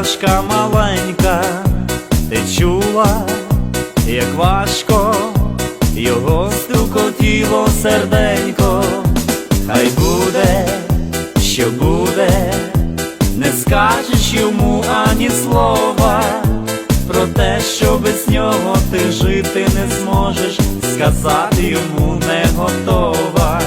пташка маленька, ти чула, як важко його стукотіло серденько, хай буде, що буде, не скажеш йому ані слова. Про те, що без нього ти жити не зможеш, сказати йому не готова.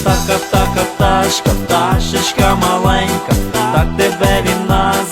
Птаха, птаха, пташка, пташечка маленька, так тебе він називає,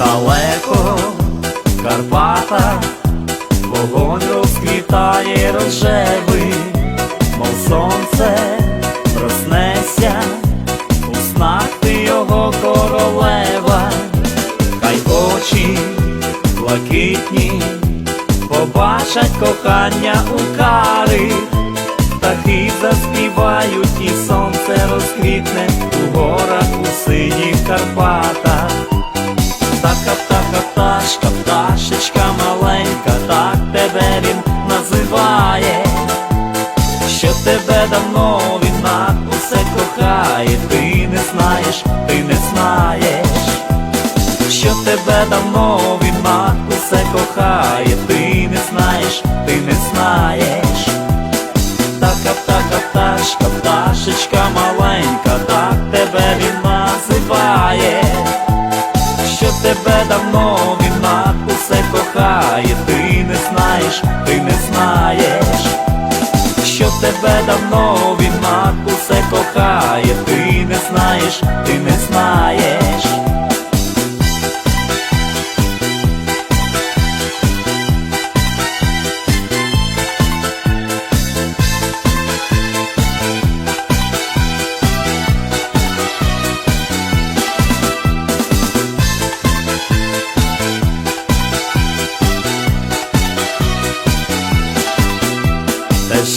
далеко. В Карпатах вогонь розквітає рожевий, мов сонце проснеться, у снах ти його королева, хай очі блакитні, побачать кохання у кари, птахи заспівають, і сонце розквітне у горах у синіх Карпатах. Пташка, пташечка маленька, так тебе він називає, що тебе давно він на усе кохає, ти не знаєш, ти не знаєш, що тебе давно він на усе кохає, ти не знаєш, ти не знаєш. Птаха, птаха, пташка, пташечка маленька, так тебе він називає. Тебе давно знаєш, ти не знаєш, що тебе давно він мат усе кохає, ти не знаєш, ти не знаєш.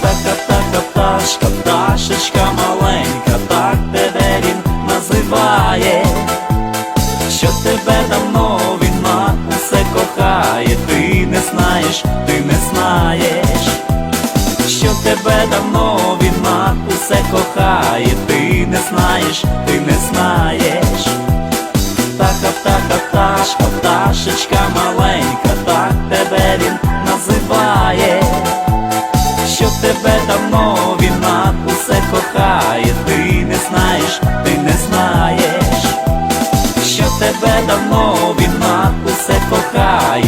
Птаха, птаха, пташка, пташечка маленька, так тебе він називає, що тебе давно він на усе кохає, ти не знаєш, ти не знаєш, що тебе давно він на усе кохає, ти не знаєш, ти не знаєш. Птаха, птаха, пташка, пташечка маленька, так тебе він тебе давно він на усе кохає,